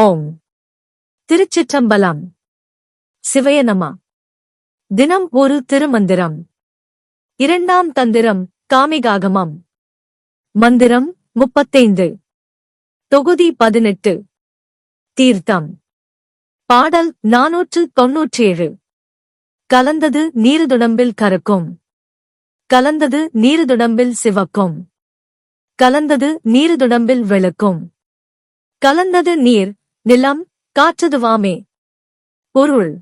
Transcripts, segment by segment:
ஓம். திருச்சிற்றம்பலம். சிவயனமா. தினம் ஒரு திருமந்திரம். இரண்டாம் தந்திரம் காமிகாகமம். மந்திரம் முப்பத்தைந்து. தொகுதி பதினெட்டு. தீர்த்தம். பாடல் நாநூற்று தொன்னூற்றேழு. கலந்தது நீருதுடம்பில் கறக்கும் கலந்தது நீருதுடம்பில் சிவக்கும். கலந்தது நீருதுடம்பில் விளக்கும். கலந்தது நீர் நிலம் காற்றதுவாமே. பொருள்.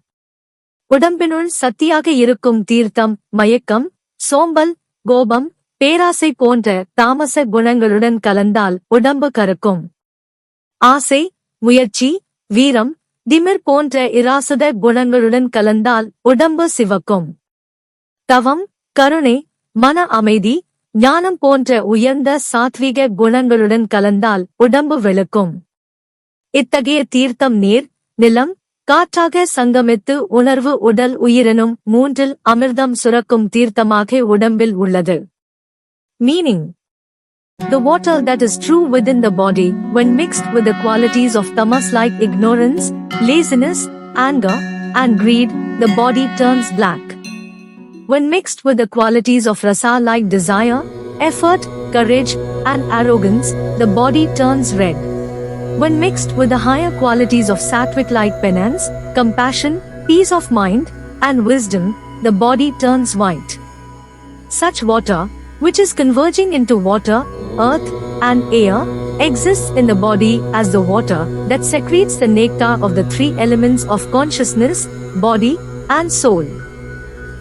உடம்பினுள் சக்தியாக இருக்கும் தீர்த்தம் மயக்கம் சோம்பல் கோபம் பேராசை போன்ற தாமச குணங்களுடன் கலந்தால் உடம்பு கருக்கும். ஆசை முயற்சி வீரம் திமிர் போன்ற இராசத குணங்களுடன் கலந்தால் உடம்பு சிவக்கும். தவம் கருணை மன அமைதி ஞானம் போன்ற உயர்ந்த சாத்வீக குணங்களுடன் கலந்தால் உடம்பு வெளுக்கும். இத்தகைய தீர்த்தம் நீர் நிலம் காற்றாக சங்கமித்து உணர்வு உடல் உயிரெனும் மூன்றில் அமிர்தம் சுரக்கும் தீர்த்தமாக உடம்பில் உள்ளது meaning The water that is true within the body, when mixed with the qualities of tamas like ignorance, laziness, anger, and greed, the body turns black. When mixed with the qualities of rasa like desire, effort, courage, and arrogance, the body turns red. When mixed with the higher qualities of sattvic like penance, compassion, peace of mind, and wisdom, the body turns white. Such water, which is converging into water, earth, and air, exists in the body as the water that secretes the nectar of the three elements of consciousness, body, and soul.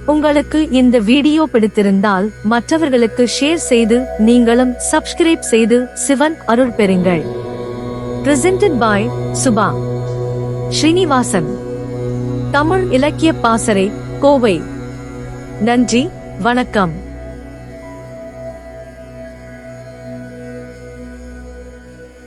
உங்களுக்கு இந்த video பிடித்திருந்தால் மற்றவர்களுக்கு share செய்து நீங்களும் subscribe செய்து சிவன் அருள் பெறுங்கள் presented by Subha Srinivasan Tamil இலக்கிய பாசறை கோவை நன்றி வணக்கம்